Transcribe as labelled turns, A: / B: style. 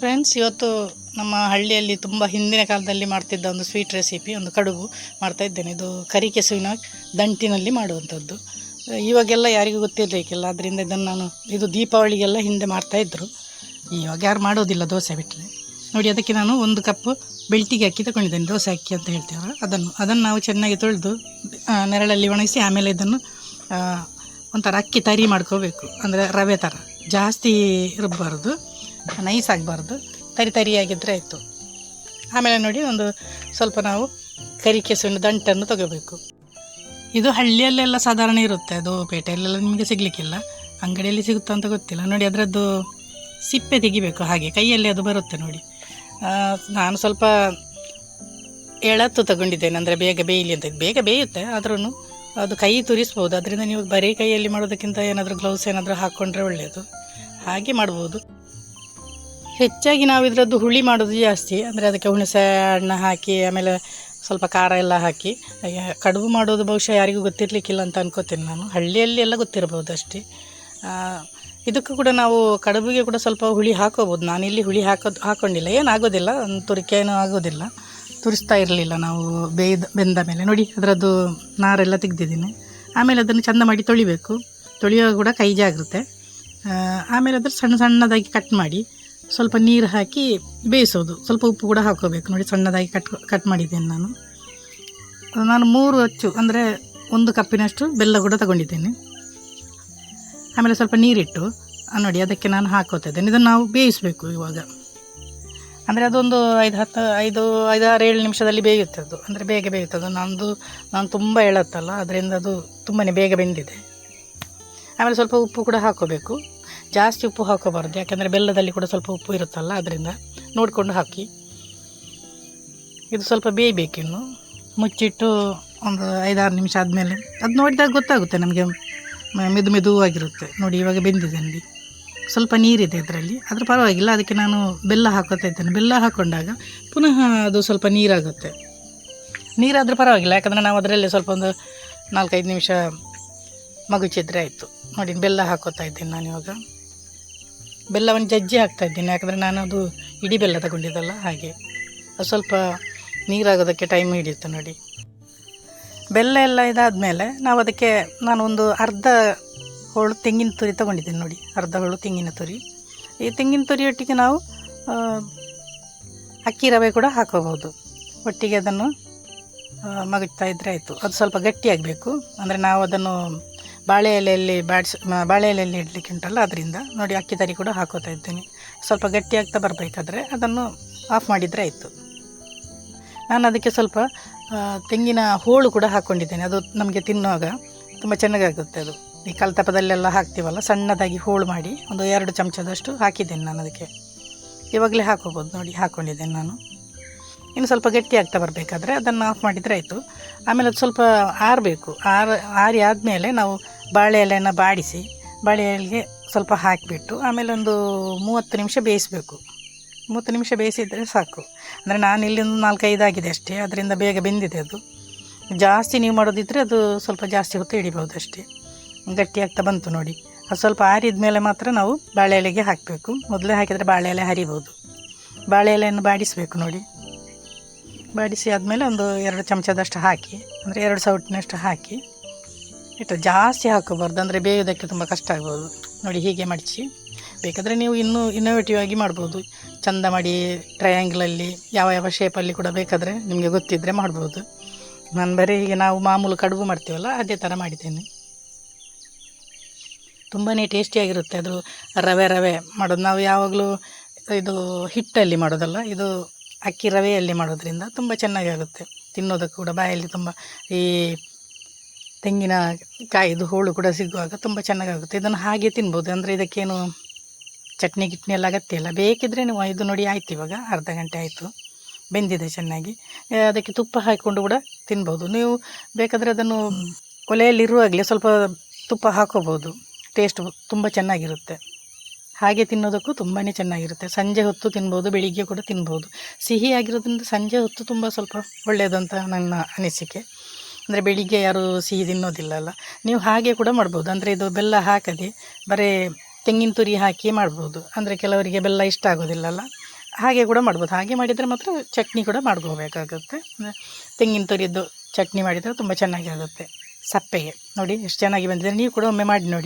A: Friends ಇವತ್ತು ನಮ್ಮ ಹಳ್ಳಿಯಲ್ಲಿ ತುಂಬ ಹಿಂದಿನ ಕಾಲದಲ್ಲಿ ಮಾಡ್ತಿದ್ದ ಒಂದು ಸ್ವೀಟ್ ರೆಸಿಪಿ ಒಂದು ಕಡುಬು ಮಾಡ್ತಾ ಇದ್ದೇನೆ. ಇದು ಕರಿ ಕೆಸುವಿನ ದಂಟಿನಲ್ಲಿ ಮಾಡುವಂಥದ್ದು. ಇವಾಗೆಲ್ಲ ಯಾರಿಗೂ ಗೊತ್ತಿರಲಿಕ್ಕಿಲ್ಲ ಅದರಿಂದ ಇದನ್ನು ನಾನು, ಇದು ದೀಪಾವಳಿಗೆಲ್ಲ ಹಿಂದೆ ಮಾಡ್ತಾಯಿದ್ರು ಇವಾಗ ಯಾರು ಮಾಡೋದಿಲ್ಲ ದೋಸೆ ಬಿಟ್ಟರೆ ನೋಡಿ, ಅದಕ್ಕೆ ನಾನು ಒಂದು ಕಪ್ ಬೆಳ್ತಿಗೆ ಅಕ್ಕಿ ತಗೊಂಡಿದ್ದೇನೆ, ದೋಸೆ ಅಕ್ಕಿ ಅಂತ ಹೇಳ್ತೇವೆ ಅದನ್ನು ಅದನ್ನು ನಾವು ಚೆನ್ನಾಗಿ ತೊಳೆದು ನೆರಳಲ್ಲಿ ಒಣಗಿಸಿ ಆಮೇಲೆ ಇದನ್ನು ಒಂಥರ ಅಕ್ಕಿ ತರಿ ಮಾಡ್ಕೋಬೇಕು, ಅಂದರೆ ರವೆ ಥರ ಜಾಸ್ತಿ ರುಬ್ಬಾರ್ದು ನೈಸ್ ಆಗಬಾರ್ದು, ತರಿ ತರಿಯಾಗಿದ್ದರೆ ಆಯಿತು. ಆಮೇಲೆ ನೋಡಿ ಒಂದು ಸ್ವಲ್ಪ ನಾವು ಕರಿ ಕೆಸುವಿನ ದಂಟನ್ನು ತಗೋಬೇಕು. ಇದು ಹಳ್ಳಿಯಲ್ಲೆಲ್ಲ ಸಾಧಾರಣ ಇರುತ್ತೆ, ಅದು ಪೇಟೆಯಲ್ಲೆಲ್ಲ ನಿಮಗೆ ಸಿಗಲಿಕ್ಕಿಲ್ಲ. ಅಂಗಡಿಯಲ್ಲಿ ಸಿಗುತ್ತಾ ಅಂತ ಗೊತ್ತಿಲ್ಲ. ನೋಡಿ ಅದರದ್ದು ಸಿಪ್ಪೆ ತೆಗಿಬೇಕು ಹಾಗೆ, ಕೈಯಲ್ಲಿ ಅದು ಬರುತ್ತೆ ನೋಡಿ. ನಾನು ಸ್ವಲ್ಪ ಎಳತ್ತು ತಗೊಂಡಿದ್ದೇನೆ, ಅಂದರೆ ಬೇಗ ಬೇಯಲಿ ಅಂತ. ಬೇಗ ಬೇಯುತ್ತೆ ಆದ್ರೂ ಅದು ಕೈ ತುರಿಸ್ಬೋದು. ಅದರಿಂದ ನೀವು ಬರೀ ಕೈಯಲ್ಲಿ ಮಾಡೋದಕ್ಕಿಂತ ಏನಾದರೂ ಗ್ಲೌಸ್ ಏನಾದರೂ ಹಾಕ್ಕೊಂಡ್ರೆ ಒಳ್ಳೆಯದು ಹಾಗೆ ಮಾಡ್ಬೋದು. ಹೆಚ್ಚಾಗಿ ನಾವು ಇದರದ್ದು ಹುಳಿ ಮಾಡೋದು ಜಾಸ್ತಿ. ಅಂದರೆ ಅದಕ್ಕೆ ಹುಣಸೆ ಹಣ್ಣು ಹಾಕಿ, ಆಮೇಲೆ ಸ್ವಲ್ಪ ಖಾರ ಎಲ್ಲ ಹಾಕಿ. ಕಡುಬು ಮಾಡೋದು ಬಹುಶಃ ಯಾರಿಗೂ ಗೊತ್ತಿರಲಿಕ್ಕಿಲ್ಲ ಅಂತ ಅನ್ಕೋತೀನಿ ನಾನು. ಹಳ್ಳಿಯಲ್ಲಿ ಎಲ್ಲ ಗೊತ್ತಿರ್ಬೋದು ಅಷ್ಟೇ. ಇದಕ್ಕೂ ಕೂಡ ನಾವು ಕಡುಬಿಗೆ ಕೂಡ ಸ್ವಲ್ಪ ಹುಳಿ ಹಾಕೋಬೋದು. ನಾನಿಲ್ಲಿ ಹುಳಿ ಹಾಕೋದು ಹಾಕ್ಕೊಂಡಿಲ್ಲ ಏನಾಗೋದಿಲ್ಲ ಒಂದು ತುರಿಕೆ ಏನೂ ಆಗೋದಿಲ್ಲ. ತುರಿಸ್ತಾ ಇರಲಿಲ್ಲ ನಾವು ಬೇಯ್ದ, ಬೆಂದ ಮೇಲೆ. ನೋಡಿ, ಅದರದ್ದು ನಾರೆಲ್ಲ ತೆಗ್ದಿದ್ದೀನಿ. ಆಮೇಲೆ ಅದನ್ನು ಚೆಂದ ಮಾಡಿ ತೊಳಿಬೇಕು. ತೊಳೆಯುವಾಗ ಕೂಡ ಕೈ ಜಾಗ್ರತೆ. ಆಮೇಲೆ ಅದ್ರ ಸಣ್ಣ ಸಣ್ಣದಾಗಿ ಕಟ್ ಮಾಡಿ ಸ್ವಲ್ಪ ನೀರು ಹಾಕಿ ಬೇಯಿಸೋದು. ಸ್ವಲ್ಪ ಉಪ್ಪು ಕೂಡ ಹಾಕೋಬೇಕು. ನೋಡಿ, ಸಣ್ಣದಾಗಿ ಕಟ್ ಕಟ್ ಮಾಡಿದ್ದೇನೆ ನಾನು. ನಾನು ಮೂರು ಅಚ್ಚು, ಅಂದರೆ ಒಂದು ಕಪ್ಪಿನಷ್ಟು ಬೆಲ್ಲ ಕೂಡ ತಗೊಂಡಿದ್ದೇನೆ. ಆಮೇಲೆ ಸ್ವಲ್ಪ ನೀರಿಟ್ಟು ನೋಡಿ, ಅದಕ್ಕೆ ನಾನು ಹಾಕೋತಿದ್ದೇನೆ ಇದನ್ನು ನಾವು ಬೇಯಿಸಬೇಕು ಇವಾಗ. ಅಂದರೆ ಅದೊಂದು ಐದು ಹತ್ತು ಐದು ಐದಾರು ಏಳು ನಿಮಿಷದಲ್ಲಿ ಬೇಯುತ್ತೆ ಅದು. ಅಂದರೆ ಬೇಗ ಬೇಯುತ್ತೆ ಅದು. ನಂದು, ನಾನು ತುಂಬ ಎಳತ್ತಲ್ಲ, ಅದರಿಂದ ಅದು ತುಂಬಾ ಬೇಗ ಬೆಂದಿದೆ. ಆಮೇಲೆ ಸ್ವಲ್ಪ ಉಪ್ಪು ಕೂಡ ಹಾಕೋಬೇಕು. ಜಾಸ್ತಿ ಉಪ್ಪು ಹಾಕೋಬಾರ್ದು. ಯಾಕೆಂದರೆ ಬೆಲ್ಲದಲ್ಲಿ ಕೂಡ ಸ್ವಲ್ಪ ಉಪ್ಪು ಇರುತ್ತಲ್ಲ, ಅದರಿಂದ ನೋಡಿಕೊಂಡು ಹಾಕಿ. ಇದು ಸ್ವಲ್ಪ ಬೇಯಬೇಕಿನ್ನು ಮುಚ್ಚಿಟ್ಟು ಒಂದು ಐದಾರು ನಿಮಿಷ ಆದಮೇಲೆ. ಅದು ನೋಡಿದಾಗ ಗೊತ್ತಾಗುತ್ತೆ ನಮಗೆ. ಮೆದು ಮೆದುವಾಗಿರುತ್ತೆ. ನೋಡಿ ಇವಾಗ ಬೆಂದಿದೆ ನೋಡಿ ಸ್ವಲ್ಪ ನೀರಿದೆ ಇದರಲ್ಲಿ ಅದ್ರ ಪರವಾಗಿಲ್ಲ, ಅದಕ್ಕೆ ನಾನು ಬೆಲ್ಲ ಹಾಕೋತಾ ಇದ್ದೇನೆ. ಬೆಲ್ಲ ಹಾಕೊಂಡಾಗ ಪುನಃ ಅದು ಸ್ವಲ್ಪ ನೀರಾಗುತ್ತೆ. ನೀರಾದರೆ ಪರವಾಗಿಲ್ಲ, ಯಾಕಂದರೆ ನಾವು ಅದರಲ್ಲೇ ಸ್ವಲ್ಪ ಒಂದು ನಾಲ್ಕೈದು ನಿಮಿಷ ಮಗುಚಿದ್ರೆ ಆಯಿತು. ನೋಡಿ, ಬೆಲ್ಲ ಹಾಕೋತಾ ಇದ್ದೀನಿ ನಾನು ಇವಾಗ. ಬೆಲ್ಲವನ್ನು ಜಜ್ಜಿ ಹಾಕ್ತಾ ಇದ್ದೀನಿ, ಯಾಕಂದರೆ ನಾನು ಅದು ಇಡೀ ಬೆಲ್ಲ ತಗೊಂಡಿದ್ದಲ್ಲ, ಹಾಗೆ. ಅದು ಸ್ವಲ್ಪ ನೀರಾಗೋದಕ್ಕೆ ಟೈಮ್ ಹಿಡಿಯುತ್ತೆ ನೋಡಿ. ಬೆಲ್ಲ ಎಲ್ಲ ಇದಾದಮೇಲೆ ನಾವು ಅದಕ್ಕೆ ನಾನು ಒಂದು ಅರ್ಧ ಹೋಳು ತೆಂಗಿನ ತುರಿ ತಗೊಂಡಿದ್ದೀನಿ ನೋಡಿ, ಅರ್ಧ ಹೋಳು ತೆಂಗಿನ ತುರಿ. ಈ ತೆಂಗಿನ ತುರಿಯೊಟ್ಟಿಗೆ ನಾವು ಅಕ್ಕಿ ರವೆ ಕೂಡ ಹಾಕೋಬಹುದು. ಒಟ್ಟಿಗೆ ಅದನ್ನು ಮಗುಚ್ತಾ ಇದ್ದರೆ ಆಯಿತು. ಅದು ಸ್ವಲ್ಪ ಗಟ್ಟಿಯಾಗಬೇಕು ಅಂದರೆ ನಾವು ಅದನ್ನು ಬಾಳೆ ಎಲೆಯಲ್ಲಿ ಬಾಡಿಸಿ ಬಾಳೆ ಎಲೆಯಲ್ಲಿ ಇಡಲಿಕ್ಕೆ ಉಂಟಲ್ಲ, ಅದರಿಂದ ನೋಡಿ ಅಕ್ಕಿ ತರಿ ಕೂಡ ಹಾಕೋತಾ ಇದ್ದೀನಿ. ಸ್ವಲ್ಪ ಗಟ್ಟಿಯಾಗ್ತಾ ಬರಬೇಕಾದ್ರೆ ಅದನ್ನು ಆಫ್ ಮಾಡಿದರೆ ಆಯಿತು. ನಾನು ಅದಕ್ಕೆ ಸ್ವಲ್ಪ ತೆಂಗಿನ ಹೋಳು ಕೂಡ ಹಾಕ್ಕೊಂಡಿದ್ದೇನೆ ಅದು ನಮಗೆ ತಿನ್ನುವಾಗ ತುಂಬ ಚೆನ್ನಾಗಾಗುತ್ತೆ ಅದು. ಈ ಕಲ್ತಪದಲ್ಲೆಲ್ಲ ಹಾಕ್ತೀವಲ್ಲ, ಸಣ್ಣದಾಗಿ ಹೋಳು ಮಾಡಿ ಒಂದು ಎರಡು ಚಮಚದಷ್ಟು ಹಾಕಿದ್ದೇನೆ ನಾನು ಅದಕ್ಕೆ. ಇವಾಗಲೇ ಹಾಕೋಬೋದು ನೋಡಿ ಹಾಕ್ಕೊಂಡಿದ್ದೇನೆ ನಾನು. ಇನ್ನು ಸ್ವಲ್ಪ ಗಟ್ಟಿ ಆಗ್ತಾ ಬರಬೇಕಾದ್ರೆ ಅದನ್ನು ಆಫ್ ಮಾಡಿದರೆ ಆಯಿತು. ಆಮೇಲೆ ಅದು ಸ್ವಲ್ಪ ಆರಬೇಕು. ಆರ, ಆರಿ ಆದಮೇಲೆ ನಾವು ಬಾಳೆ ಎಲೆಯನ್ನು ಬಾಡಿಸಿ, ಬಾಳೆ ಎಲೆಗೆ ಸ್ವಲ್ಪ ಹಾಕಿಬಿಟ್ಟು ಆಮೇಲೆ ಒಂದು ಮೂವತ್ತು ನಿಮಿಷ ಬೇಯಿಸಬೇಕು. ಮೂವತ್ತು ನಿಮಿಷ ಬೇಯಿಸಿದರೆ ಸಾಕು. ಅಂದರೆ ನಾನು ಇಲ್ಲಿ ಒಂದು ನಾಲ್ಕೈದು ಆಗಿದೆ ಅಷ್ಟೇ, ಅದರಿಂದ ಬೇಗ ಬೆಂದಿದೆ ಅದು. ಜಾಸ್ತಿ ನೀವು ಮಾಡೋದಿದ್ದರೆ ಅದು ಸ್ವಲ್ಪ ಜಾಸ್ತಿ ಹೊತ್ತು ಹಿಡಿಬೋದು ಅಷ್ಟೇ. ಗಟ್ಟಿ ಆಗ್ತಾ ಬಂತು ನೋಡಿ. ಅದು ಸ್ವಲ್ಪ ಆರಿದ ಮೇಲೆ ಮಾತ್ರ ನಾವು ಬಾಳೆ ಎಲೆಗೆ ಹಾಕಬೇಕು. ಮೊದಲೇ ಹಾಕಿದರೆ ಬಾಳೆ ಎಲೆ ಹರಿಬೋದು. ಬಾಳೆ ಎಲೆಯನ್ನು ಬಾಡಿಸಬೇಕು ನೋಡಿ. ಬಾಡಿಸಿ ಆದಮೇಲೆ ಒಂದು ಎರಡು ಚಮಚದಷ್ಟು ಹಾಕಿ, ಅಂದರೆ ಎರಡು ಸೌಟಿನಷ್ಟು ಹಾಕಿ ಇಟ್ಟು ಜಾಸ್ತಿ ಹಾಕೋಬಾರ್ದು, ಅಂದರೆ ಬೇಯೋದಕ್ಕೆ ತುಂಬ ಕಷ್ಟ ಆಗ್ಬೋದು. ನೋಡಿ ಹೀಗೆ ಮಡಚಿ ಬೇಕಾದರೆ ನೀವು ಇನ್ನೂ ಇನ್ನೋವೇಟಿವ್ ಆಗಿ ಮಾಡ್ಬೋದು. ಚಂದ ಮಾಡಿ ಟ್ರಯಾಂಗಲಲ್ಲಿ ಯಾವ ಯಾವ ಶೇಪಲ್ಲಿ ಕೂಡ ಬೇಕಾದರೆ ನಿಮಗೆ ಗೊತ್ತಿದ್ದರೆ ಮಾಡ್ಬೋದು. ನಾನು ಬರೀ ಹೀಗೆ ನಾವು ಮಾಮೂಲು ಕಡುಬು ಮಾಡ್ತೀವಲ್ಲ, ಅದೇ ಥರ ಮಾಡಿದ್ದೇನೆ. ತುಂಬಾ ಟೇಸ್ಟಿಯಾಗಿರುತ್ತೆ ಅದು ರವೆ ರವೆ ಮಾಡೋದು. ನಾವು ಯಾವಾಗಲೂ ಇದು ಹಿಟ್ಟಲ್ಲಿ ಮಾಡೋದಲ್ಲ ಇದು ಅಕ್ಕಿ ರವೆಯಲ್ಲಿ ಮಾಡೋದ್ರಿಂದ ತುಂಬ ಚೆನ್ನಾಗಿ ಆಗುತ್ತೆ. ತಿನ್ನೋದಕ್ಕೆ ಕೂಡ ಬಾಯಲ್ಲಿ ತುಂಬ ಈ ತೆಂಗಿನ ಕಾಯಿದು ಹೋಳು ಕೂಡ ಸಿಗುವಾಗ ತುಂಬ ಚೆನ್ನಾಗಾಗುತ್ತೆ ಇದನ್ನು ಹಾಗೆ ತಿನ್ಬೋದು. ಅಂದರೆ ಇದಕ್ಕೇನು ಚಟ್ನಿ ಗಿಟ್ನಿ ಎಲ್ಲ ಅಗತ್ಯ ಇಲ್ಲ. ಬೇಕಿದ್ದರೆ ನೀವು ಇದು ನೋಡಿ ಆಯ್ತು ಇವಾಗ ಅರ್ಧ ಗಂಟೆ ಆಯಿತು. ಬೆಂದಿದೆ ಚೆನ್ನಾಗಿ. ಅದಕ್ಕೆ ತುಪ್ಪ ಹಾಕಿಕೊಂಡು ಕೂಡ ತಿನ್ಬೋದು. ನೀವು ಬೇಕಾದರೆ ಅದನ್ನು ಒಲೆಯಲ್ಲಿರುವಾಗಲೇ ಸ್ವಲ್ಪ ತುಪ್ಪ ಹಾಕೋಬೋದು. ಟೇಸ್ಟ್ ತುಂಬ ಚೆನ್ನಾಗಿರುತ್ತೆ. ಹಾಗೆ ತಿನ್ನೋದಕ್ಕೂ ತುಂಬಾ ಚೆನ್ನಾಗಿರುತ್ತೆ. ಸಂಜೆ ಹೊತ್ತು ತಿನ್ಬೋದು, ಬೆಳಿಗ್ಗೆ ಕೂಡ ತಿನ್ಬೋದು. ಸಿಹಿಯಾಗಿರೋದ್ರಿಂದ ಸಂಜೆ ಹೊತ್ತು ತುಂಬ ಸ್ವಲ್ಪ ಒಳ್ಳೆಯದು ಅಂತ ನನ್ನ ಅನಿಸಿಕೆ. ಅಂದರೆ ಬೆಳಿಗ್ಗೆ ಯಾರೂ ಸಿಹಿ ತಿನ್ನೋದಿಲ್ಲಲ್ಲ. ನೀವು ಹಾಗೆ ಕೂಡ ಮಾಡ್ಬೋದು. ಅಂದರೆ ಇದು ಬೆಲ್ಲ ಹಾಕದೆ ಬರೀ ತೆಂಗಿನ ತುರಿ ಹಾಕಿ ಮಾಡ್ಬೋದು. ಅಂದರೆ ಕೆಲವರಿಗೆ ಬೆಲ್ಲ ಇಷ್ಟ ಆಗೋದಿಲ್ಲಲ್ಲ. ಹಾಗೆ ಕೂಡ ಮಾಡ್ಬೋದು. ಹಾಗೆ ಮಾಡಿದರೆ ಮಾತ್ರ ಚಟ್ನಿ ಕೂಡ ಮಾಡ್ಕೋಬೇಕಾಗುತ್ತೆ. ತೆಂಗಿನ ತುರಿದ್ದು ಚಟ್ನಿ ಮಾಡಿದರೆ ತುಂಬ ಚೆನ್ನಾಗಿ ಆಗುತ್ತೆ ಸಪ್ಪೆಗೆ. ನೋಡಿ, ಎಷ್ಟು ಚೆನ್ನಾಗಿ ಬಂದಿದೆ. ನೀವು ಕೂಡ ಒಮ್ಮೆ ಮಾಡಿ ನೋಡಿ.